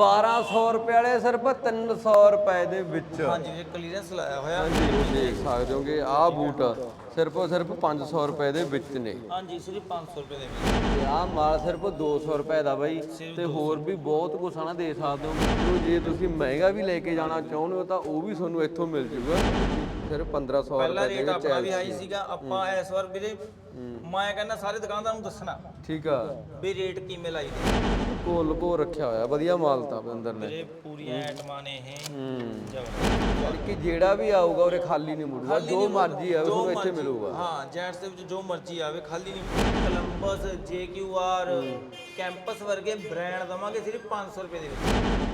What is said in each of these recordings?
1200 ਰੁਪਏ ਵਾਲੇ ਸਿਰਫ 300 ਰੁਪਏ ਦੇ ਵਿੱਚ। ਹਾਂਜੀ ਵੀਰੇ ਕਲੀਅਰੈਂਸ ਲਾਇਆ ਹੋਇਆ। ਹਾਂਜੀ ਤੁਸੀਂ ਦੇਖ ਸਕਦੇ ਹੋ ਕਿ ਆਹ ਬੂਟ ਸਿਰਫ ਸਿਰਫ 500 ਰੁਪਏ ਦੇ ਵਿੱਚ ਨੇ। ਹਾਂਜੀ ਸਿਰਫ 500 ਰੁਪਏ ਦੇ ਵਿੱਚ। ਤੇ ਆਹ ਮਾਲ ਸਿਰਫ 200 ਰੁਪਏ ਦਾ ਬਾਈ ਤੇ ਹੋਰ ਵੀ ਬਹੁਤ ਕੁਛ ਆ ਨਾ ਦੇ ਸਕਦੇ ਹੋ ਜੇ ਤੁਸੀਂ ਮਹਿੰਗਾ ਵੀ ਲੈ ਕੇ ਜਾਣਾ ਚਾਹੁੰਦੇ ਹੋ ਤਾਂ ਉਹ ਵੀ ਤੁਹਾਨੂੰ ਇੱਥੋਂ ਮਿਲ ਜੂਗਾ। ਸਿਰਫ 1500 ਪਹਿਲਾ ਰੁਪਏ ਦੇ ਰੇਟ ਵਿੱਚ ਆਪਣਾ ਵੀ ਹਾਈ ਸੀਗਾ ਆਪਾਂ ਇਸ ਵਾਰ ਵੀਰੇ ਮੈਂ ਕਹਿੰਦਾ ਸਾਰੇ ਦੁਕਾਨਦਾਰਾਂ ਨੂੰ ਦੱਸਣਾ ਠੀਕ ਆ। ਵੀ ਰੇਟ ਕਿਵੇਂ ਲਾਈ ਦੇ। ਕੋਲ ਲਕੋ ਰੱਖਿਆ ਹੋਇਆ ਵਧੀਆ ਮਾਲ ਤਾਂ ਅੰਦਰ ਨੇ। ਵੀਰੇ ਪੂਰੀਆਂ ਐਟਮਾਂ ਨੇ ਇਹ। ਹੂੰ। ਜ਼ਬਰਦਸਤ ਯਾਨੀ ਕਿ ਜਿਹੜਾ ਵੀ ਆਊਗਾ ਉਹਰੇ ਖਾਲੀ ਨਹੀਂ ਮੁੜੂਗਾ ਜੋ ਮਰਜ਼ੀ ਆਵੇ ਜੋ ਤੁਹਾਨੂੰ ਇੱਥੇ ਮਰਜ਼ੀ- ਮਿਲੂਗਾ। ਹਾਂ ਜੈਂਟਸ ਦੇ ਵਿੱਚ ਜੋ ਮਰਜ਼ੀ ਆਵੇ ਖਾਲੀ ਨਹੀਂ ਕਲੰਬਸ ਜੇਕਿਊਆਰ ਕੈਂਪਸ ਵਰਗੇ ਬ੍ਰਾਂਡ ਦਵਾਂਗੇ ਸਿਰਫ 500 ਰੁਪਏ ਦੇ ਵਿੱਚ।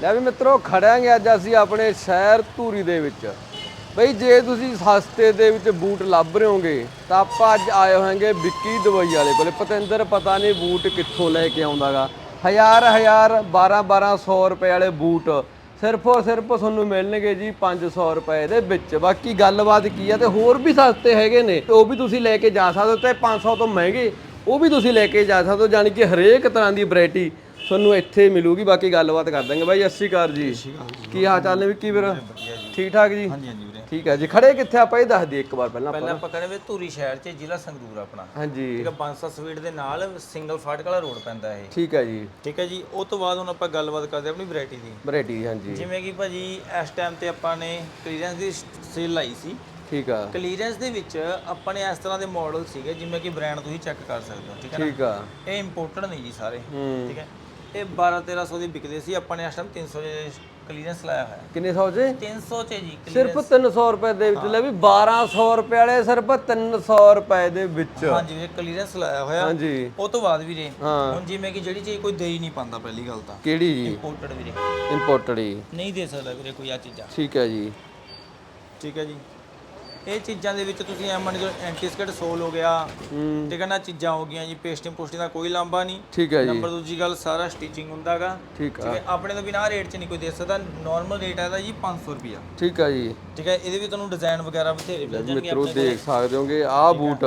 ਲੈ ਵੀ ਮਿੱਤਰੋ, ਖੜਾਂਗੇ ਅੱਜ ਅਸੀਂ ਆਪਣੇ ਸ਼ਹਿਰ ਧੂਰੀ ਦੇ ਵਿੱਚ। ਬਈ, ਜੇ ਤੁਸੀਂ ਸਸਤੇ ਦੇ ਵਿੱਚ ਬੂਟ ਲੱਭ ਰਹੇ ਹੋਗੇ ਤਾਂ ਆਪਾਂ ਅੱਜ ਆਏ ਹੋਵਾਂਗੇ ਵਿੱਕੀ ਦਵਾਈ ਵਾਲੇ ਕੋਲੇ। ਪਤਿੰਦਰ, ਪਤਾ ਨਹੀਂ ਬੂਟ ਕਿੱਥੋਂ ਲੈ ਕੇ ਆਉਂਦਾਗਾ। ਹਜ਼ਾਰ ਹਜ਼ਾਰ 12 1200 ਰੁਪਏ ਵਾਲੇ ਬੂਟ ਸਿਰਫ ਔਰ ਸਿਰਫ ਤੁਹਾਨੂੰ ਮਿਲਣਗੇ ਜੀ 500 ਰੁਪਏ ਦੇ ਵਿੱਚ। ਬਾਕੀ ਗੱਲਬਾਤ ਕੀ ਆ ਤੇ ਹੋਰ ਵੀ ਸਸਤੇ ਹੈਗੇ ਨੇ। ਉਹ ਵੀ ਤੁਸੀਂ ਲੈ ਕੇ ਜਾ ਸਕਦੇ ਹੋ। ਤੇ 500 ਤੋਂ ਮਹਿੰਗੇ ਉਹ ਵੀ ਤੁਸੀਂ ਲੈ ਕੇ ਜਾ ਸਕਦੇ ਹੋ। ਜਾਣੀ ਕਿ ਹਰੇਕ ਤਰ੍ਹਾਂ ਦੀ ਵੈਰਾਈਟੀ ਤੁਹਾਨੂੰ ਇੱਥੇ ਮਿਲੂਗੀ ਬਾਕੀ ਗੱਲਬਾਤ ਕਰ ਦਾਂਗੇ ਬਾਈ। 80 ਕਾਰ ਜੀ। ਕੀ ਹਾਲ ਚਾਲ ਨੇ ਵਿੱਕੀ ਵੀਰ? ਠੀਕ ਠਾਕ ਜੀ? ਹਾਂਜੀ ਹਾਂਜੀ ਵੀਰੇ। ਠੀਕ ਹੈ ਜੀ। ਖੜੇ ਕਿੱਥੇ ਆਪਾਂ ਇਹ ਦੱਸ ਦਈਏ ਇੱਕ ਵਾਰ ਪਹਿਲਾਂ ਪਹਿਲਾਂ ਆਪਾਂ ਕਹਿੰਦੇ ਧੂਰੀ ਸ਼ਹਿਰ 'ਚ ਜ਼ਿਲ੍ਹਾ ਸੰਗਰੂਰ ਆਪਣਾ। ਹਾਂਜੀ। ਠੀਕ ਹੈ ਬਾਂਸਾ ਸਵੀਟ ਦੇ ਨਾਲ ਸਿੰਗਲ ਫਾਟਕ ਵਾਲਾ ਰੋਡ ਪੈਂਦਾ ਇਹ। ਠੀਕ ਹੈ ਜੀ। ਠੀਕ ਹੈ ਜੀ ਉਹ ਤੋਂ ਬਾਅਦ ਹੁਣ ਆਪਾਂ ਗੱਲਬਾਤ ਕਰਦੇ ਆਪਣੀ ਵੈਰਾਈਟੀ ਦੀ। ਵੈਰਾਈਟੀ ਹਾਂਜੀ। ਜਿਵੇਂ ਕਿ ਭਾਜੀ ਇਸ ਟਾਈਮ ਤੇ ਆਪਾਂ ਨੇ ਕਲੀਅਰੈਂਸ ਦੀ ਸੇਲ ਲਾਈ ਸੀ। ਠੀਕ ਆ। ਕਲੀਅਰੈਂਸ ਦੇ ਵਿੱਚ ਆਪਾਂ ਨੇ ਇਸ ਤਰ੍ਹਾਂ ਦੇ ਮਾਡਲ ਸੀਗੇ ਜਿਵੇਂ ਕਿ ਬ੍ਰਾਂਡ ਤੁਸੀਂ ਚੈੱਕ ਕਰ ਸਕਦੇ ਹੋ ਠੀਕ ਹੈ ਠੀਕ ਆ। ਇਹ ਇੰਪੋਰਟਡ ਨਹੀਂ ਜੀ ਸਾਰੇ। ਠੀਕ ਹੈ। ਇਹ 12 1300 ਦੀ ਵਿਕਦੇ ਸੀ ਆਪਾਂ ਨੇ ਇਸ ਟਾਈਮ 300 ਦੇ ਕਲੀਅਰੈਂਸ ਲਾਇਆ ਹੋਇਆ। ਕਿੰਨੇ ਸੌ ਚ? 300 ਚ ਜੀ ਸਿਰਫ 300 ਰੁਪਏ ਦੇ ਵਿੱਚ ਲੈ ਵੀ 1200 ਰੁਪਏ ਵਾਲੇ ਸਿਰਫ 300 ਰੁਪਏ ਦੇ ਵਿੱਚ। ਹਾਂਜੀ ਵੀਰੇ ਕਲੀਅਰੈਂਸ ਲਾਇਆ ਹੋਇਆ। ਹਾਂਜੀ। ਉਹ ਤੋਂ ਬਾਅਦ ਵੀਰੇ ਹਾਂ। ਹੁਣ ਜਿਵੇਂ ਕਿ ਜਿਹੜੀ ਚੀਜ਼ ਕੋਈ ਦੇ ਹੀ ਨਹੀਂ ਪਾਉਂਦਾ ਪਹਿਲੀ ਗੱਲ ਤਾਂ। ਕਿਹੜੀ ਜੀ? ਇੰਪੋਰਟਡ ਵੀਰੇ। ਇੰਪੋਰਟਡ ਜੀ। ਨਹੀਂ ਦੇ ਸਕਦਾ ਵੀਰੇ ਕੋਈ ਆ ਚੀਜ਼ਾਂ। ਠੀਕ ਹੈ ਜੀ। ਠੀਕ ਹੈ ਜੀ। ਇਹ ਚੀਜ਼ਾਂ ਦੇ ਵਿੱਚ ਤੁਸੀਂ ਐ ਮੰਨ ਕੇ ਐਂਟੀਸਕਟ ਸੋਲ ਹੋ ਗਿਆ ਹੂੰ। ਠੀਕ ਹੈ ਨਾ ਚੀਜ਼ਾਂ ਹੋ ਗਈਆਂ ਜੀ ਪੇਸਟਿੰਗ ਪੋਸਟਿੰਗ ਦਾ ਕੋਈ ਲਾਂਭਾ ਨਹੀਂ। ਠੀਕ ਹੈ ਜੀ। ਨੰਬਰ ਦੂਜੀ ਗੱਲ ਸਾਰਾ ਸਟਿਚਿੰਗ ਹੁੰਦਾਗਾ ਠੀਕ ਹੈ ਆਪਣੇ ਤੋਂ ਬਿਨਾਂ ਰੇਟ 'ਚ ਨਹੀਂ ਕੋਈ ਦੇ ਸਕਦਾ ਨਾਰਮਲ ਰੇਟ ਹੈ ਇਹਦਾ ਜੀ 500 ਰੁਪਿਆ ਠੀਕ ਆ ਜੀ। ਠੀਕ ਹੈ ਇਹਦੇ ਵੀ ਤੁਹਾਨੂੰ ਡਿਜ਼ਾਈਨ ਵਗੈਰਾ ਬਥੇਰੇ ਮਿਲ ਜਾਣਗੇ ਮਿੱਤਰੋ ਦੇਖ ਸਕਦੇ ਹੋਗੇ ਆਹ ਬੂਟ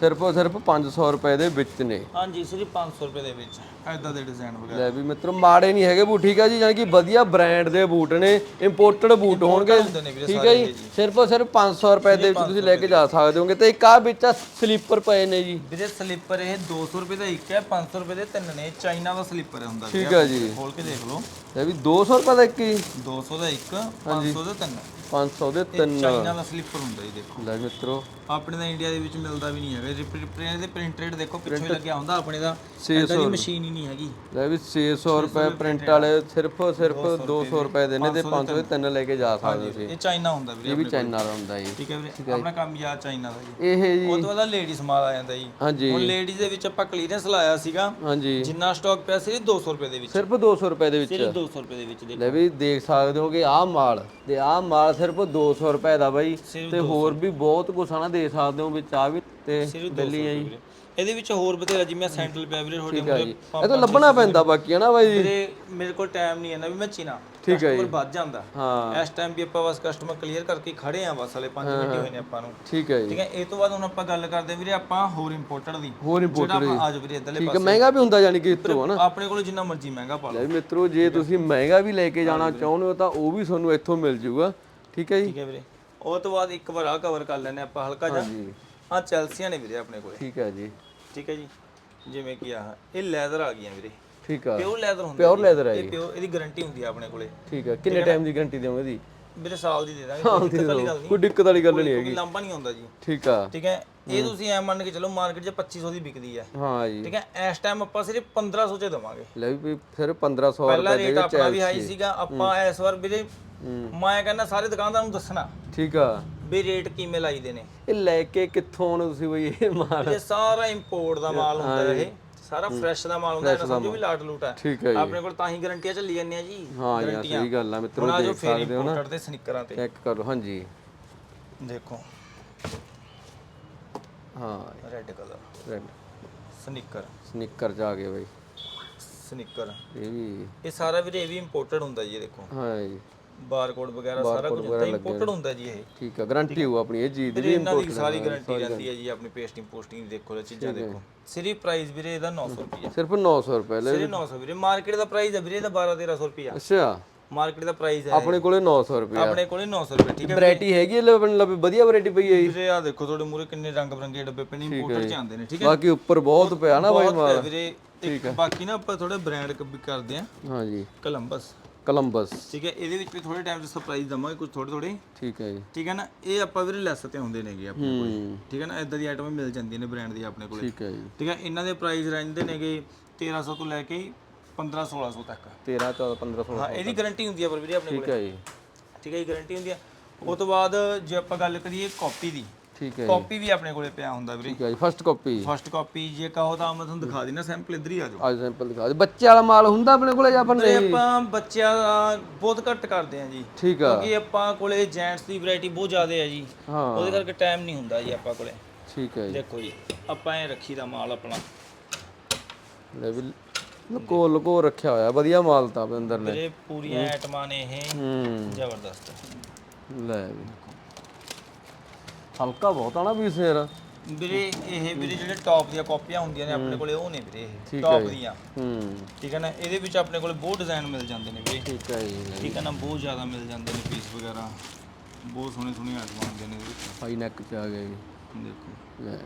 ਸਿਰਫ ਔਰ ਸਿਰਫ 500 ਰੁਪਏ ਦੇ ਵਿੱਚ ਨੇ। ਹਾਂਜੀ ਸਿਰਫ 500 ਰੁਪਏ ਦੇ ਵਿੱਚ ਐਦਾਂ ਦੇ ਡਿਜ਼ਾਈਨ ਵਗੈਰਾ। ਲੈ ਵੀ ਮਿੱਤਰੋ ਮਾੜੇ ਨਹੀਂ ਹੈਗੇ ਬੂਟ ਠੀਕ ਆ ਜੀ? ਯਾਨੀ ਕਿ ਵਧੀਆ ਬ੍ਰਾਂਡ ਦੇ ਬੂਟ ਨੇ ਇੰਪੋਰਟਡ ਬੂਟ ਹੋਣਗੇ। ਠੀਕ ਹੈ ਜੀ? ਸਿਰਫ ਸਿਰਫ 500 ਰੁਪਏ ਦੇ ਵਿੱਚ ਤੁਸੀਂ ਲੈ ਕੇ ਜਾ ਸਕਦੇ ਹੋਗੇ। ਤੇ ਇੱਕ ਆ ਵਿੱਚ ਸਲੀਪਰ ਪਏ ਨੇ ਜੀ। ਵੀਰੇ ਸਲੀਪਰ ਇਹ 200 ਰੁਪਏ ਦਾ ਇੱਕ ਹੈ 500 ਰੁਪਏ ਦੇ ਤਿੰਨ ਨੇ। ਚਾਈਨਾ ਦਾ ਸਲੀਪਰ ਹੁੰਦਾ ਠੀਕ ਹੈ ਜੀ। ਖੋਲ ਕੇ ਦੇਖ ਲਓ। ਲੈ ਵੀ 200 ਰੁਪਏ ਦਾ ਇੱਕ ਹੀ। 200 ਦਾ ਇੱਕ 500 ਦਾ ਤਿੰਨ। 500 ਦੇ ਤਿੰਨ। ਚਾਈਨਾ ਦਾ ਸਲੀਪਰ ਹੁੰਦਾ ਜੀ ਦੇਖੋ। ਲੈ ਮਿੱਤਰੋ। ਆਪਣੇ ਤਾਂ ਇੰਡੀਆ ਦੇ ਵਿੱਚ ਮਿਲਦਾ ਵੀ ਨਹੀਂ ਹੈਗਾ। ਪ੍ਰਿੰਟ ਦੇ ਪ੍ਰਿੰਟਡ ਦੇਖੋ ਪਿੱਛੇ ਲੱਗਿਆ ਹੁੰਦਾ ਆਪਣੇ ਦਾ 600 ਏਦਾਂ ਦੀ ਮਸ਼ੀਨ ਹੀ ਨਹੀਂ ਹੈਗੀ। ਲੈ ਵੀ 600 ਰੁਪਏ ਪ੍ਰਿੰਟ ਵਾਲੇ ਸਿਰਫ ਸਿਰਫ 200 ਰੁਪਏ ਦੇ ਨੇ ਤੇ 500 ਦੇ ਤਿੰਨ ਲੈ ਕੇ ਜਾ ਸਕਦੇ ਹੋ ਇਹ ਚਾਈਨਾ ਹੁੰਦਾ ਵੀਰੇ ਇਹ ਵੀ ਚਾਈਨਾ ਦਾ ਹੁੰਦਾ ਜੀ। ਠੀਕ ਹੈ ਵੀਰੇ। ਆਪਣਾ ਕੰਮ ਯਾਰ ਚਾਈਨਾ ਦਾ ਜੀ। ਇਹ ਜੀ ਉਹ ਤੋਂ ਬਾਅਦ ਲੇਡੀਜ਼ ਮਾਲ ਆ ਜਾਂਦਾ ਜੀ। ਹਾਂਜੀ। ਹੁਣ ਲੇਡੀਜ਼ ਦੇ ਵਿੱਚ ਆਪਾਂ ਕਲੀਅਰੈਂਸ ਲਾਇਆ ਸੀਗਾ। ਹਾਂਜੀ। ਜਿੰਨਾ ਸਟਾਕ ਪਿਆ ਸੀ 200 ਰੁਪਏ ਦੇ ਵਿੱਚ। ਸਿਰਫ 200 ਰੁਪਏ ਦੇ ਵਿੱਚ। ਸਿਰਫ 200 ਰੁਪਏ ਦੇ ਵਿੱਚ ਦੇਖੋ। ਲੈ ਵੀ ਦੇਖ ਸਕਦੇ ਹੋ ਕਿ ਆਹ ਮਾਲ ਤੇ ਆਹ ਮਾਲ ਸਿਰਫ 200 ਰੁਪਏ ਦਾ ਬਾਈ ਤੇ ਹੋਰ ਵੀ ਬਹੁਤ ਕੁਛ ਆ ਨਾ ਦੇ ਸਕਦੇ ਹੋ ਵਿੱਚ ਆ ਵੀ ਤੇ ਸਿਰਫ 200 ਦਿੱਲੀ ਜੀ। ਵੀਰੇ। ਇਹਦੇ ਵਿੱਚ ਹੋਰ ਬਥੇਰਾ ਜਿਵੇਂ ਸੈਂਟਰਲ ਪਿਆ ਵੀਰੇ ਤੁਹਾਡੇ ਇਹ ਤਾਂ ਲੱਭਣਾ ਪੈਂਦਾ ਬਾਕੀ ਹੈ ਨਾ ਬਾਈ? ਜੀ ਵੀਰੇ ਮੇਰੇ ਕੋਲ ਟਾਈਮ ਨਹੀਂ ਹੈ ਨਾ ਵੀ ਮੈਂ ਚੀਨਾ। ਠੀਕ ਹੈ ਜੀ। ਵੱਧ ਜਾਂਦਾ। ਹਾਂ। ਇਸ ਟਾਈਮ ਵੀ ਆਪਾਂ ਬਸ ਕਸਟਮਰ ਕਲੀਅਰ ਕਰਕੇ ਖੜੇ ਆ ਬਸ ਹਲੇ 5 ਮਿੰਟ ਹੋਏ ਨੇ ਆਪਾਂ ਨੂੰ। ਠੀਕ ਹੈ ਜੀ। ਠੀਕ ਹੈ ਇਹ ਤੋਂ ਬਾਅਦ ਹੁਣ ਆਪਾਂ ਗੱਲ ਕਰਦੇ ਵੀਰੇ ਆਪਾਂ ਹੋਰ ਇੰਪੋਰਟਡ ਦੀ। ਹੋਰ ਇੰਪੋਰਟ ਜਿਹੜਾ ਆਪਾਂ ਆਜ ਵੀਰੇ ਇਧਰਲੇ ਠੀਕ ਹੈ ਮਹਿੰਗਾ ਵੀ ਹੁੰਦਾ ਯਾਨੀ ਕਿ ਇਤੋਂ ਹੈ ਨਾ। ਆਪਣੇ ਕੋਲ ਜਿੰਨਾ ਮਰਜ਼ੀ ਮਹਿੰਗਾ ਪਾ ਲਓ। ਲੈ ਮਿੱਤਰੋ ਜੇ ਤੁਸੀਂ ਮਹਿੰਗਾ ਵੀ ਲੈ ਕੇ ਜਾਣਾ ਚਾਹੁੰਦੇ ਹੋ ਤਾਂ ਉਹ ਵੀ ਤੁਹਾਨੂੰ ਇੱਥੋਂ ਮਿਲ ਜਾਊਗਾ। ਠੀਕ ਹੈ ਜੀ? ਠੀਕ ਹੈ ਵੀਰੇ। ਉਹ ਤੋਂ ਬਾਅਦ ਇੱਕ ਵਾਰ ਆ ਕਵਰ ਕਰ ਲੈਨੇ ਆਪਾਂ ਹਲਕਾ ਜਿਹਾ। ਜੀ ਆ ਚੈਲਸੀਆਂ ਨੇ ਵੀਰੇ ਆਪਣੇ ਕੋਲੇ। ਠੀਕ ਹੈ ਜੀ। ਠੀਕ ਹੈ ਜੀ। ਜਿਵੇਂ ਕਿ ਆਹ ਇਹ ਲੈਦਰ ਆ ਗਈਆਂ ਵੀਰੇ। ਠੀਕ ਆ। ਪਿਓਰ ਲੈਦਰ ਹੁੰਦਾ ਪਿਓਰ ਲੈਦਰ ਹੈ ਇਹ ਜੀ। ਪਿਓਰ ਇਹਦੀ ਗਾਰੰਟੀ ਹੁੰਦੀ ਆ ਆਪਣੇ ਕੋਲੇ। ਠੀਕ ਹੈ ਕਿੰਨੇ ਟਾਈਮ ਦੀ ਗਾਰੰਟੀ ਦੇਵੋਗੇ ਦੀ ਵੀਰੇ ਸਾਲ ਦੀ ਦੇ ਦਾਂਗੇ ਕੋਈ ਦਿੱਕਤ ਵਾਲੀ ਗੱਲ ਨਹੀਂ। ਨਹੀਂ ਕੋਈ ਹੈਗੀ। ਲਾਂਭਾ ਨਹੀਂ ਆਉਂਦਾ ਜੀ। ਠੀਕ ਆ। ਠੀਕ ਹੈ। ਇਹ ਤੁਸੀਂ ਐ ਮੰਨ ਕੇ ਚਲੋ ਮਾਰਕੀਟ 'ਚ 2500 ਦੀ ਵਿਕਦੀ ਹੈ ਹਾਂ ਜੀ। ਠੀਕ ਹੈ? ਇਸ ਟਾਈਮ ਆਪਾਂ ਸਿਰਫ 1500 'ਚ ਦੇਵਾਂਗੇ। ਲੈ ਵੀ ਫਿਰ 1500 ਪਹਿਲਾ ਰੁਪਏ ਦੇ ਰੇਟ ਆਪਣਾ ਵੀ ਹਾਈ ਸੀਗਾ। ਆਪਾਂ ਇਸ ਵਾਰ ਵੀਰੇ ਮੈਂ ਕਹਿੰਦਾ ਸਾਰੇ ਦੁਕਾਨਦਾਰਾਂ ਨੂੰ ਦੱਸਣਾ ਠੀਕ ਆ। ਵੀ ਰੇਟ ਕਿਵੇਂ ਲਾਈਦੇ ਨੇ। ਇਹ ਲੈ ਕੇ ਕਿੱਥੋਂ ਆਉਣੇ ਤੁਸੀਂ ਬਈ ਇਹ ਮਾਲ? ਇਹ ਸਾਰਾ ਇੰਪੋਰਟ ਦਾ ਮਾਲ ਹੁੰਦਾ ਇਹ। ਸਾਰਾ ਫਰੈਸ਼ ਦਾ ਮਾਲ ਹੁੰਦਾ। ਇਹਨਾਂ ਸਮਝੋ ਵੀ ਲਾਟ ਲੂਟ ਹੈ ਠੀਕ ਹੈ ਜੀ। ਆਪਣੇ ਕੋਲ ਤਾਂ ਹੀ ਗਾਰੰਟੀਆਂ ਚੱਲੀ ਜਾਂਦੀਆਂ ਜੀ। ਹਾਂ ਯਾਰ ਸਹੀ ਗੱਲ ਆ। ਮਿੱਤਰੋ ਦੇਖ ਸਕਦੇ ਹੋ ਨਾ। ਤੇ ਸਨਿਕਰਾਂ ਤੇ। ਚੈੱਕ ਕਰੋ ਹਾਂਜੀ। ਦੇਖੋ। ਹਾਂ। Red colour red sneaker sneaker ਜਾ ਗਏ ਬਈ। ਸਨਿਕਰ ਇਹ ਵੀ। ਇਹ ਸਾਰਾ ਵੀਰੇ ਇਹ ਵੀ ਇੰਪੋਰਟਡ ਹੁੰਦਾ ਜੀ ਇਹ ਦੇਖੋ। ਹਾਂ ਜੀ। ਬਾਰਕੋਡ ਵਗੈਰਾ ਸਾਰਾ ਕੁਝ ਹੁੰਦਾ ਇੰਪੋਰਟਡ ਹੁੰਦਾ ਜੀ ਇਹ। ਠੀਕ ਆ ਗਾਰੰਟੀ ਹੋ ਆਪਣੀ ਇਹ ਚੀਜ਼ ਦੀ ਵੀਰੇ ਇਹਨਾਂ ਦੀ ਸਾਰੀ ਗਾਰੰਟੀ ਰਹਿੰਦੀ ਹੈ ਜੀ ਆਪਣੀ ਪੇਸਟਿੰਗ ਪੋਸਟਿੰਗ ਦੇਖੋ ਇਹ ਚੀਜ਼ਾਂ ਦੇਖੋ। ਸਿਰੀ ਪ੍ਰਾਈਸ ਵੀਰੇ ਇਹਦਾ 900 ਰੁਪਏ ਸਿਰਫ 900 ਰੁਪਏ ਲੈ ਸਿਰੇ 900 ਵੀਰੇ ਮਾਰਕੀਟ ਦਾ ਪ੍ਰਾਈਸ ਹੈ ਵੀਰੇ ਇਹਦਾ 12 1300 ਰੁਪਏ ਅੱਛਾ। ਮਾਰਕੀਟ ਦਾ ਪ੍ਰਾਈਸ ਹੈ ਆਪਣੇ ਕੋਲੇ 900 ਰੁਪਏ ਆਪਣੇ ਕੋਲੇ 900 ਰੁਪਏ ਠੀਕ ਹੈ ਵੈਰਾਈਟੀ ਹੈਗੀ ਹੈ ਲੱਭਣ ਲੱਭੇ ਵਧੀਆ ਵੈਰਾਈਟੀ ਪਈ ਹੈ ਜੀ। ਵੀਰੇ ਆ ਦੇਖੋ ਤੁਹਾਡੇ ਮੂਰੇ ਕਿੰਨੇ ਰੰਗ ਬਰੰਗੇ ਡੱਬੇ ਪਏ ਨੇ ਇੰਪੋਰਟਡ ਚ ਆਉਂਦੇ ਨੇ ਠੀਕ ਹੈ? ਬਾਕੀ ਉੱਪਰ ਬਹੁਤ ਪਿਆ ਨਾ ਬਾਈ ਬਹੁਤ ਹੈ ਵੀਰੇ। ਇੱਕ ਬਾਕੀ ਨਾ ਆਪਾਂ ਥੋੜੇ ਬ੍ਰਾਂਡ ਵੀ ਕਰਦੇ ਆ ਹਾਂ। ਜੀ ਕੋਲੰਬਸ ਕੋਲੰਬਸ ਠੀਕ ਹੈ ਇਹਦੇ ਵਿੱਚ ਵੀ ਥੋੜੇ ਟਾਈਮ ਚ ਸਰਪ੍ਰਾਈਜ਼ ਦਵਾਂਗੇ ਕੁਝ ਥੋੜੇ ਥੋੜੇ ਠੀਕ ਹੈ ਜੀ। ਠੀਕ ਹੈ ਨਾ ਇਹ ਆਪਾਂ ਵੀਰੇ ਲੈਸ ਤੇ ਆਉਂਦੇ ਨੇਗੇ ਆਪਣੇ ਕੋਲ। ਹੂੰ। ਠੀਕ ਹੈ ਨਾ ਇਦਾਂ ਦੀ ਆਈਟਮਾਂ ਮਿਲ ਜਾਂਦੀਆਂ ਨੇ ਬ੍ਰਾਂਡ ਦੀ ਆਪਣੇ ਕੋਲੇ। ਠੀਕ ਹੈ ਜੀ। ਠੀਕ ਹੈ ਇਹਨਾਂ ਦੇ ਪ੍ਰਾਈਸ ਰਹਿੰਦੇ ਨੇਗੇ 1300 ਤੋਂ ਲੈ ਕੇ 15 1600 ਤੱਕ। 13 14 15 16 ਹਾਂ ਇਹਦੀ ਗਾਰੰਟੀ ਹੁੰਦੀ ਆ ਪਰ ਵੀਰੇ ਆਪਣੇ ਠੀਕ ਕੋਲੇ। ਹੈ ਜੀ। ਠੀਕ ਹੈ ਜੀ ਗਾਰੰਟੀ ਹੁੰਦੀ ਆ। ਉਹ ਤੋਂ ਬਾਅਦ ਜੇ ਆਪਾਂ ਗੱਲ ਕਰੀਏ ਕਾਪੀ ਦੀ ਠੀਕ ਹੈ ਜੀ। ਕਾਪੀ ਵੀ ਆਪਣੇ ਕੋਲੇ ਪਿਆ ਹੁੰਦਾ ਵੀਰੇ। ਠੀਕ ਹੈ ਜੀ ਫਸਟ ਕਾਪੀ ਫਸਟ ਕਾਪੀ ਜੇ ਕਹੋ ਤਾਂ ਮੈਂ ਤੁਹਾਨੂੰ ਦਿਖਾ ਦਿੰਦਾ ਸੈਂਪਲ ਇੱਧਰ ਹੀ ਆ ਜਾਓ। ਅੱਜ ਸੈਂਪਲ ਦਿਖਾ ਦੇ ਬੱਚੇ ਵਾਲਾ ਮਾਲ ਹੁੰਦਾ ਆਪਣੇ ਕੋਲੇ ਜਾਂ ਤੇ ਨਹੀਂ? ਆਪਾਂ ਬੱਚਿਆਂ ਦਾ ਬਹੁਤ ਘੱਟ ਕਰਦੇ ਆ ਜੀ। ਠੀਕ ਆ। ਕਿਉਂਕਿ ਆਪਾਂ ਕੋਲੇ ਜੈਂਟਸ ਦੀ ਵੈਰਾਈਟੀ ਬਹੁਤ ਜ਼ਿਆਦਾ ਹੈ ਜੀ। ਹਾਂ। ਉਹਦੇ ਕਰਕੇ ਟਾਈਮ ਨਹੀਂ ਹੁੰਦਾ ਜੀ ਆਪਾਂ ਕੋਲੇ। ਠੀਕ ਹੈ ਜੀ। ਦੇਖੋ ਜੀ ਆਪਾਂ ਇਹ ਰੱਖੀ ਦਾ ਮਾਲ ਆਪਣਾ। ਲੈ ਵੀ ਲੁਕੋ ਲੁਕੋ ਰੱਖਿਆ ਹੋਇਆ ਵਧੀਆ ਮਾਲ ਤਾਂ ਆਪਣੇ ਅੰਦਰ ਨੇ। ਵੀਰੇ ਪੂਰੀਆਂ ਆਈਟਮਾਂ ਨੇ ਇਹ। ਹੂੰ। ਜ਼ਬਰਦਸਤ। ਲੈ ਵੀ। ਹਲਕਾ ਬਹੁਤ ਆ ਨਾ ਵੀ ਸਿਰ ਵੀਰੇ ਇਹ ਵੀਰੇ ਜਿਹੜੇ ਟੌਪ ਦੀਆਂ ਕਾਪੀਆਂ ਹੁੰਦੀਆਂ ਨੇ ਆਪਣੇ ਕੋਲੇ ਉਹ ਨੇ ਵੀਰੇ ਇਹ ਟੌਪ। ਦੀਆਂ। ਹੂੰ। ਠੀਕ ਹੈ ਨਾ? ਇਹਦੇ ਵਿੱਚ ਆਪਣੇ ਕੋਲੇ ਬਹੁਤ ਡਿਜ਼ਾਈਨ ਮਿਲ ਜਾਂਦੇ ਨੇ ਵੀਰੇ। ਠੀਕ ਹੈ ਜੀ। ਠੀਕ ਹੈ ਨਾ? ਬਹੁਤ ਜ਼ਿਆਦਾ ਮਿਲ ਜਾਂਦੇ ਨੇ ਪੀਸ ਵਗੈਰਾ। ਬਹੁਤ ਸੋਹਣੇ ਸੋਹਣੇ ਆਈਟਮਾਂ ਹੁੰਦੀਆਂ ਨੇ ਇਹਦੇ ਵਿੱਚ। ਹਾਈ ਨੈਕ ਚ ਆ ਜੀ। ਦੇਖੋ। ਲੈ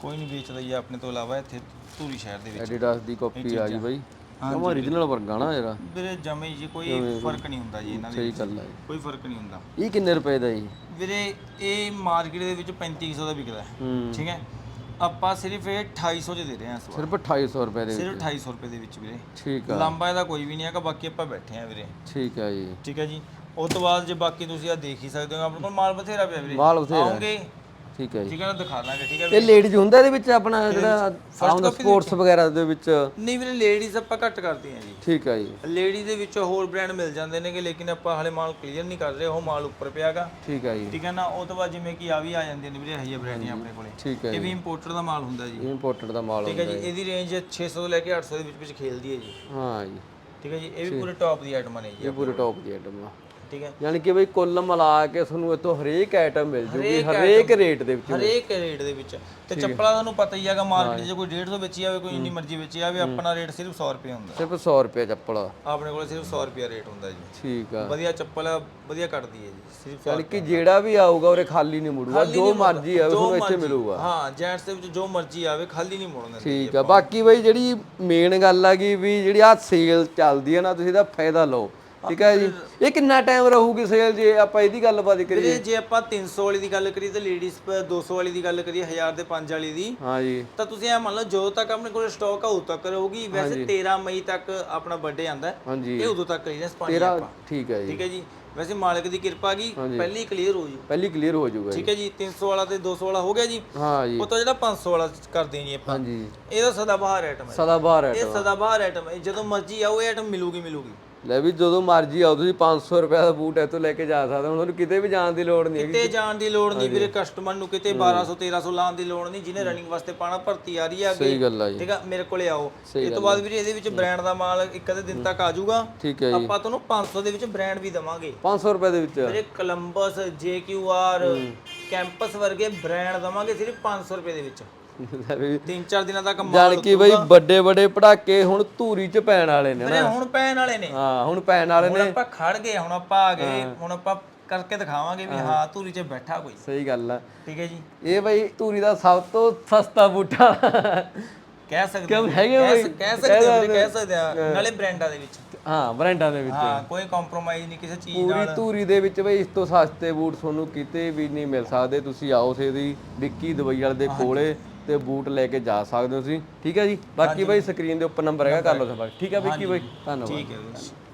ਕੋਈ ਨਹੀਂ ਵੇਚਦਾ ਜੀ ਆਪਣੇ ਤੋਂ ਇਲਾਵਾ ਇੱਥੇ ਧੂਰੀ ਸ਼ਹਿਰ ਦੇ ਵਿੱਚ। ਐਡੀਡਾਸ ਦੀ ਕਾਪੀ ਆ ਗਈ ਬਾਈ। ਜਮਾ origignal ਵਰਗਾ ਨਾ ਯਾਰ ਵੀਰੇ ਜਮੇ ਜੀ ਕੋਈ ਫ਼ਰਕ ਨਹੀਂ ਹੁੰਦਾ ਜੀ ਇਹਨਾਂ ਦੇ ਸਹੀ ਗੱਲ ਹੈ ਕੋਈ ਫ਼ਰਕ ਨਹੀਂ ਹੁੰਦਾ। ਇਹ ਕਿੰਨੇ ਰੁਪਏ ਦਾ ਜੀ? ਵੀਰੇ ਇਹ ਮਾਰਕੀਟ ਦੇ ਵਿੱਚ 3500 ਦਾ ਵਿਕਦਾ ਹੈ। ਠੀਕ ਹੈ? ਆਪਾਂ ਸਿਰਫ ਇਹ 2800 ਚ ਦੇ ਰਹੇ ਹਾਂ ਇਸ ਵਾਰ। ਸਿਰਫ 2800 ਰੁਪਏ ਦੇ ਸਿਰਫ 2800 ਰੁਪਏ ਦੇ ਵਿੱਚ ਵੀਰੇ। ਠੀਕ ਆ। ਲੰਬਾ ਇਹਦਾ ਕੋਈ ਵੀ ਨਹੀਂ ਹੈਗਾ ਬਾਕੀ ਆਪਾਂ ਬੈਠੇ ਆ ਵੀਰੇ। ਠੀਕ ਆ ਜੀ। ਠੀਕ ਹੈ ਜੀ? ਉਸ ਤੋਂ ਬਾਅਦ ਜੇ ਬਾਕੀ ਤੁਸੀਂ ਆ ਦੇਖ ਹੀ ਸਕਦੇ ਹੋ ਆਪਣੇ ਕੋਲ ਮਾਲ ਬਥੇਰਾ ਪਿਆ ਵੀਰੇ। ਮਾਲ ਬਥੇਰਾ ਹੈ। ਆਉਂਗੇ। ਠੀਕ ਹੈ ਜੀ। ਠੀਕ ਹੈ ਨਾ ਦਿਖਾ ਦਾਂਗੇ ਠੀਕ ਹੈ ਇਹ ਲੇਡੀਜ਼ ਹੁੰਦਾ ਇਹਦੇ ਵਿੱਚ ਆਪਣਾ ਜਿਹੜਾ ਦੇ ਸਪੋਰਟਸ ਵਗੈਰਾ ਦੇ ਵਿੱਚ। ਨਹੀਂ ਵੀਰੇ ਲੇਡੀਜ਼ ਆਪਾਂ ਘੱਟ ਕਰਦੇ ਹਾਂ ਜੀ। ਠੀਕ ਆ ਜੀ। ਲੇਡੀ ਦੇ ਵਿੱਚ ਹੋਰ ਬ੍ਰਾਂਡ ਮਿਲ ਜਾਂਦੇ ਨੇਗੇ ਲੇਕਿਨ ਆਪਾਂ ਹਾਲੇ ਮਾਲ ਕਲੀਅਰ ਨਹੀਂ ਕਰ ਰਹੇ ਉਹ ਮਾਲ ਉੱਪਰ ਪਿਆਗਾ ਠੀਕ ਆ ਜੀ। ਠੀਕ ਹੈ ਨਾ ਉਹ ਤੋਂ ਬਾਅਦ ਜਿਵੇਂ ਕਿ ਆ ਵੀ ਆ ਜਾਂਦੇ ਨੇ ਵੀਰੇ ਹਈਆ ਬ੍ਰਾਂਡ ਨੇ ਆਪਣੇ ਕੋਲੇ। ਠੀਕ ਹੈ ਇਹ ਵੀ ਇੰਪੋਰਟਡ ਦਾ ਮਾਲ ਹੁੰਦਾ ਜੀ। ਇੰਪੋਰਟਡ ਦਾ ਮਾਲ ਠੀਕ ਹੈ ਜੀ ਇਹਦੀ ਰੇਂਜ 600 ਤੋਂ ਲੈ ਕੇ 800 ਦੇ ਵਿੱਚ ਵਿੱਚ ਖੇਲਦੀ ਹੈ ਜੀ। ਹਾਂ ਜੀ। ਠੀਕ ਹੈ ਜੀ ਇਹ ਵੀ ਪੂਰੇ ਟੌਪ ਦੀ ਆਈਟਮਾਂ ਨੇ ਜੀ ਇਹ ਪੂਰੇ ਟੌਪ ਦੀ ਆਈਟਮ ਆ। ਠੀਕ ਹੈ। ਯਾਨੀ ਕਿ ਬਈ ਕੁੱਲ ਮਿਲਾ ਕੇ ਤੁਹਾਨੂੰ ਇੱਥੋਂ ਹਰੇਕ ਆਈਟਮ ਮਿਲ ਜੂਗੀ ਹਰੇਕ ਰੇਟ ਦੇ ਵਿੱਚ ਹਰੇਕ ਰੇਟ ਦੇ ਵਿੱਚ। ਤੇ ਚੱਪਲਾਂ ਤੁਹਾਨੂੰ ਪਤਾ ਹੀ ਹੈਗਾ ਮਾਰਕੀਟ 'ਚ ਕੋਈ 150 ਵੇਚੀ ਜਾਵੇ ਕੋਈ ਇੰਨੀ ਮਰਜ਼ੀ ਵੇਚੀ ਜਾਵੇ ਆਪਣਾ ਰੇਟ ਸਿਰਫ 100 ਰੁਪਏ ਹੁੰਦਾ। ਸਿਰਫ 100 ਰੁਪਏ ਚੱਪਲ। ਆਪਣੇ ਕੋਲ ਸਿਰਫ 100 ਰੁਪਏ ਰੇਟ ਹੁੰਦਾ ਜੀ। ਠੀਕ ਆ। ਵਧੀਆ ਚੱਪਲ ਵਧੀਆ ਕੱਟਦੀ ਹੈ ਜੀ ਸਿਰਫ 100 ਯਾਨੀ ਕਿ ਜਿਹੜਾ ਵੀ ਆਊਗਾ ਉਹਰੇ ਖਾਲੀ ਨਹੀਂ ਮੁੜੂਗਾ ਜੋ ਮਰਜ਼ੀ ਆਵੇ ਤੁਹਾਨੂੰ ਇੱਥੇ ਮਿਲੂਗਾ। ਹਾਂ ਜੈਂਟਸ ਦੇ ਵਿੱਚ ਜੋ ਮਰਜ਼ੀ ਆਵੇ ਖਾਲੀ ਨਹੀਂ ਮੋੜਨ ਠੀਕ ਆ। ਬਾਕੀ ਬਈ ਜਿਹੜੀ ਮੇਨ ਗੱਲ ਆ ਗਈ ਵੀ ਜਿਹੜੀ ਆ ਸੇਲ ਚੱਲਦੀ ਆ ਨਾ ਤੁਸੀਂ ਇਹਦਾ ਫਾਇਦਾ ਲਓ। ਠੀਕ ਹੈ ਜੀ। ਇਹ ਕਿੰਨਾ ਟਾਈਮ ਰਹੂਗੀ ਸੇਲ ਜੇ ਆਪਾਂ ਇਹਦੀ ਗੱਲਬਾਤ ਕਰੀਏ ਵੀਰੇ ਜੇ ਆਪਾਂ 300 ਵਾਲੀ ਦੀ ਗੱਲ ਕਰੀਏ ਤੇ ਲੇਡੀਜ਼ 200 ਵਾਲੀ ਦੀ ਗੱਲ ਕਰੀਏ 1000 ਦੇ 5 ਵਾਲੀ ਦੀ ਹਾਂ ਜੀ। ਤਾਂ ਤੁਸੀਂ ਇਹ ਮੰਨ ਲਓ ਜਦੋਂ ਤੱਕ ਆਪਣੇ ਕੋਲ ਸਟਾਕ ਆ ਉਦੋਂ ਤੱਕ ਰਹੂਗੀ। ਵੈਸੇ 13 ਮਈ ਤੱਕ ਆਪਣਾ ਬਰਥਡੇ ਆਂਦਾ ਹਾਂਜੀ ਇਹ ਉਦੋਂ ਤੱਕ ਪਾਣੀ ਤੇਰਾ ਆਪਾਂ। ਠੀਕ ਹੈ ਜੀ। ਠੀਕ ਹੈ ਜੀ। ਵੈਸੇ ਮਾਲਕ ਦੀ ਕਿਰਪਾ ਗਈ ਪਹਿਲੀ ਕਲੀਅਰ ਹੋ ਜੂ। ਪਹਿਲੀ ਕਲੀਅਰ ਹੋ ਜਾਊਗਾ ਠੀਕ ਹੈ ਜੀ। 300 ਵਾਲਾ ਤੇ 200 ਵਾਲਾ ਹੋ ਗਿਆ ਜੀ। ਹਾਂ ਜੀ। ਉਹ ਤੋਂ ਜਿਹੜਾ 500 ਵਾਲਾ ਕਰਦੇ ਜੀ ਆਪਾਂ। ਹਾਂਜੀ ਇਹਦਾ ਸਦਾ ਬਹਾਰ ਆਈਟਮ ਹੈ। ਸਦਾ ਬਾਹਰ ਹੈ ਇਹ ਸਦਾ ਬਹਾਰ ਆਈਟਮ ਹੈ। ਜਦੋਂ ਮਰਜ਼ੀ ਆਓ ਇਹ ਆਈਟਮ ਮਿਲੂਗੀ ਮਿਲੂਗੀ। ਲੈ ਵੀ ਜਦੋਂ ਮਰਜ਼ੀ ਆਓ ਤੁਸੀਂ 500 ਰੁਪਏ ਦਾ ਬੂਟ ਇੱਥੋਂ ਲੈ ਕੇ ਜਾ ਸਕਦੇ ਹੋ। ਤੁਹਾਨੂੰ ਕਿਤੇ ਵੀ ਜਾਣ ਦੀ ਲੋੜ ਨਹੀਂ ਕਿਤੇ ਜਾਣ ਦੀ ਲੋੜ ਨਹੀਂ ਵੀਰੇ ਕਸਟਮਰ ਨੂੰ ਕਿਤੇ 1200 1300 ਲਾਉਣ ਦੀ ਲੋੜ ਨਹੀਂ ਜਿਹਨੇ ਰਨਿੰਗ ਵਾਸਤੇ ਪਾਣਾ ਭਰਤੀ ਆ ਰਹੀ ਸਹੀ ਗੱਲ ਆ ਜੀ। ਠੀਕ ਆ ਮੇਰੇ ਕੋਲੇ ਆਓ। ਇਸ ਤੋਂ ਬਾਅਦ ਵੀਰੇ ਇਹਦੇ ਵਿੱਚ ਬ੍ਰਾਂਡ ਦਾ ਮਾਲ ਇੱਕ ਅੱਧੇ ਦਿਨ ਤੱਕ ਆ ਜਾਊਗਾ। ਠੀਕ ਹੈ ਜੀ। ਆਪਾਂ ਤੁਹਾਨੂੰ 500 ਦੇ ਵਿੱਚ ਬ੍ਰਾਂਡ ਵੀ ਦਵਾਂਗੇ। 500 ਰੁਪਏ ਦੇ ਵਿੱਚ। ਵੀਰੇ ਕੋਲੰਬਸ JQR ਕੈਂਪਸ ਵਰਗੇ ਬ੍ਰਾਂਡ ਦਵਾਂਗੇ ਸਿਰਫ 500 ਰੁਪਏ ਦੇ ਵਿੱਚ। ਵੀ 3-4 ਦਿਨਾਂ ਤੱਕ ਮਾਲ ਜਾਣ ਕਿ ਬਈ ਵੱਡੇ ਵੱਡੇ ਪੜਾਕੇ ਹੁਣ ਧੂਰੀ ਚ ਪੈਣ ਵਾਲੇ ਨੇ ਹੁਣ ਪੈਣ ਵਾਲੇ ਨੇ। ਹਾਂ ਹੁਣ ਪੈਣ ਵਾਲੇ ਹੁਣ ਨੇ। ਆਪਾਂ ਖੜ ਗਏ ਹੁਣ ਆਪਾਂ ਆ ਗਏ ਹੁਣ ਆਪਾਂ ਕਰਕੇ ਦਿਖਾਵਾਂਗੇ ਵੀ ਹਾਂ। ਧੂਰੀ 'ਚ ਬੈਠਾ ਕੋਈ। ਸਹੀ ਗੱਲ ਆ। ਠੀਕ ਹੈ ਜੀ। ਇਹ ਬਈ ਧੂਰੀ ਦਾ ਸਭ ਤੋਂ ਸਸਤਾ ਬੂਟਾ। ਕਹਿ ਸਕਦੇ ਕਿਉਂ ਹੋ। ਹੈਗੇ ਕਹਿ ਬਈ? ਸ- ਕਹਿ ਸਕਦੇ ਹੋ ਕਹਿ ਸਕਦੇ ਆ ਨਾਲੇ ਬ੍ਰਾਂਡਾਂ ਦੇ ਵਿੱਚ। ਹਾਂ ਬ੍ਰਾਂਡਾਂ ਦੇ ਵਿੱਚ। ਹਾਂ ਕੋਈ ਕੰਪਰੋਮਾਈਜ਼ ਨਹੀਂ ਕਿਸੇ ਚੀਜ਼ ਪੂਰੀ ਨਾਲ। ਧੂਰੀ ਦੇ ਵਿੱਚ ਬਈ ਇਸ ਤੋਂ ਸਸਤੇ ਬੂਟ ਤੁਹਾਨੂੰ ਕਿਤੇ ਵੀ ਨਹੀਂ ਮਿਲ ਸਕਦੇ। ਤੁਸੀਂ ਆਓ ਸੇਦੀ ਵਿੱਕੀ ਦਵਾਈ ਵਾਲੇ ਦੇ ਕੋਲੇ। ਤੇ ਬੂਟ ਲੈ ਕੇ ਜਾ ਸਕਦੇ ਹੋ ਤੁਸੀਂ। ਠੀਕ ਹੈ ਜੀ? ਬਾਕੀ ਬਈ ਸਕਰੀਨ ਦੇ ਉੱਪਰ ਨੰਬਰ ਹੈਗਾ ਕਰ ਲਓ ਸੰਪਰਕ ਠੀਕ ਹੈ ਵਿੱਕੀ ਬਈ? ਧੰਨਵਾਦ। ਠੀਕ ਹੈ